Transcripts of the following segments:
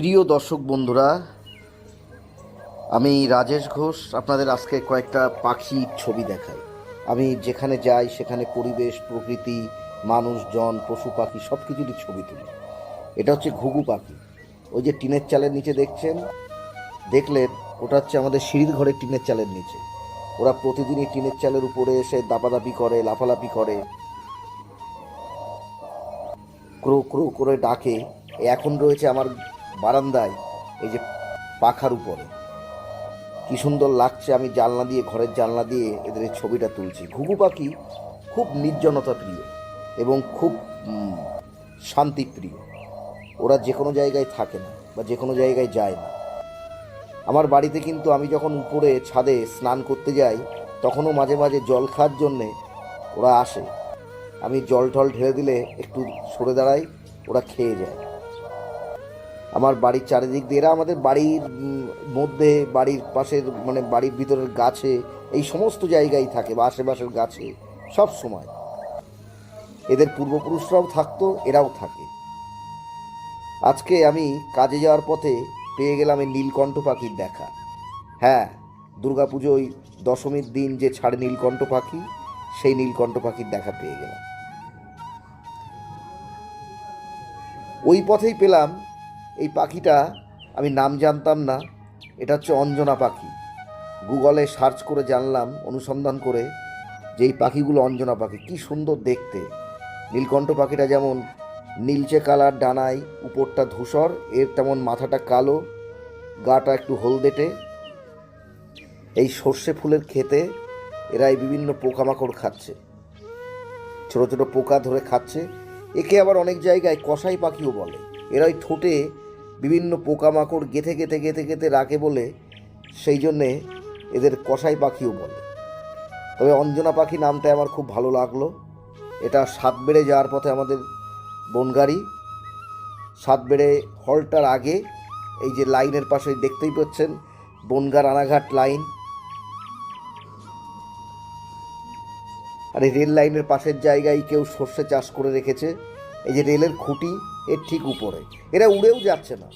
প্রিয় দর্শক বন্ধুরা, আমি রাজেশ ঘোষ, আপনাদের আজকে কয়েকটা পাখির ছবি দেখাই। আমি যেখানে যাই, সেখানে পরিবেশ, প্রকৃতি, মানুষজন, পশু পাখি সব কিছুরই ছবি তুলি। এটা হচ্ছে ঘুঘু পাখি। ওই যে টিনের চালের নিচে দেখছেন? দেখলেন ওটা হচ্ছে আমাদের সিঁড়ির ঘরের টিনের চালের নিচে। ওরা প্রতিদিনই টিনের চালের উপরে এসে দাপাদাপি করে, লাফালাফি করে। ক্রো ক্রো করে ডাকে। এখন রয়েছে আমার বারান্দায়, এই যে পাখার উপরে। কি সুন্দর লাগছে, আমি জানলা দিয়ে, ঘরের জানলা দিয়ে এদের ছবিটা তুলছি। ঘুঘু পাখি খুব নির্জনতা প্রিয় এবং খুব শান্তিপ্রিয় ওরা যে কোনো জায়গায় থাকে না বা যে কোনো জায়গায় যায় না। আমার বাড়িতে কিন্তু আমি যখন উপরে ছাদে স্নান করতে যাই, তখনও মাঝে মাঝে জল খাওয়ার জন্যে ওরা আসে। আমি জল টল ঢেলে দিলে একটু সরে দাঁড়াই, ওরা খেয়ে যায়। আমার বাড়ির চারিদিক দিয়ে। এরা আমাদের বাড়ির মধ্যে, বাড়ির পাশের মানে বাড়ির ভিতরের গাছে, এই সমস্ত জায়গায় থাকে, বা আশেপাশের গাছে, সব সময়। এদের পূর্বপুরুষরাও থাকতো, এরাও থাকে। আজকে আমি কাজে যাওয়ার পথে পেয়ে গেলাম এই নীলকণ্ঠ পাখির দেখা। হ্যাঁ দুর্গাপুজোয় দশমীর দিন যে ছাড়ে নীলকণ্ঠ পাখি, সেই নীলকণ্ঠ পাখির দেখা পেয়ে গেলাম। ওই পথেই পেলাম এই পাখিটা আমি নাম জানতাম না। এটা হচ্ছে অঞ্জনা পাখি। গুগলে সার্চ করে জানলাম, অনুসন্ধান করে যে এই পাখিগুলো অঞ্জনা পাখি। কি সুন্দর দেখতে। নীলকণ্ঠ পাখিটা যেমন নীলচে কালার, ডানায় উপরটা ধূসর, এর তেমন মাথাটা কালো, গাটা একটু হলদেটে। এই সর্ষে ফুলের খেতে এরা এই বিভিন্ন পোকামাকড় খাচ্ছে। ছোট ছোট পোকা ধরে খাচ্ছে। একে আবার অনেক জায়গায় কষাই পাখিও বলে। এরা ওই ঠোঁটে বিভিন্ন পোকামাকড় গেথে গেথে গেথে গেথে রাখে বলে সেই জন্যে এদের কসাই পাখিও বলে। তবে অঞ্জনা পাখি নামটা আমার খুব ভালো লাগল। এটা সাত বেড়ে যাওয়ার পথে আমাদের বনগাড়ি। সাত বেড়ে হলটার আগে এই যে লাইনের পাশে দেখতেই পাচ্ছেন বনগা রানাঘাট লাইন। আর এই রেল লাইনের পাশের জায়গায় কেউ সর্ষে চাষ করে রেখেছে। এই যে রেলের খুঁটি এর ঠিক উপরে। এরা উড়েও যাচ্ছে না।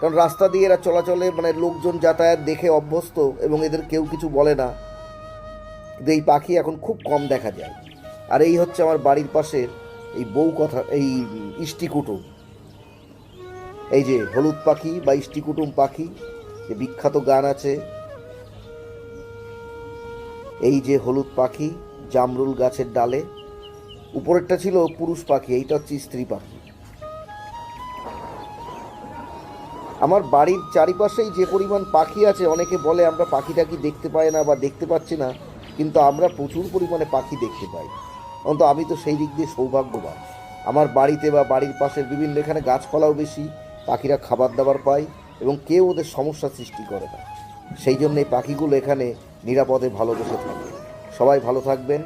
কারণ রাস্তা দিয়ে এরা চলাচলে মানে লোকজন যাতায়াত দেখে অভ্যস্ত এবং এদের কেউ কিছু বলে না। কিন্তু এই পাখি এখন খুব কম দেখা যায়। আর এই হচ্ছে আমার বাড়ির পাশের এই বউ কথা, এই ইষ্টিকুটুম। এই যে হলুদ পাখি বা ইষ্টিকুটুম পাখি, যে বিখ্যাত গান আছে। এই যে হলুদ পাখি জামরুল গাছের ডালে, উপরেরটা ছিল পুরুষ পাখি, এইটা হচ্ছে স্ত্রী পাখি। আমার বাড়ির চারিপাশেই যে পরিমাণ পাখি আছে, অনেকে বলে আমরা পাখি টাখি দেখতে পাই না বা দেখতে পাচ্ছি না, কিন্তু আমরা প্রচুর পরিমাণে পাখি দেখতে পাই। অন্তত আমি তো সেই দিক দিয়ে সৌভাগ্যবান। আমার বাড়িতে বা বাড়ির পাশের বিভিন্ন এখানে গাছপালাও বেশি, পাখিরা খাবার দাবার পায় এবং কেউ ওদের সমস্যা সৃষ্টি করে না। সেই জন্য এই পাখিগুলো এখানে নিরাপদে ভালোবেসে থাকে। সবাই ভালো থাকবেন।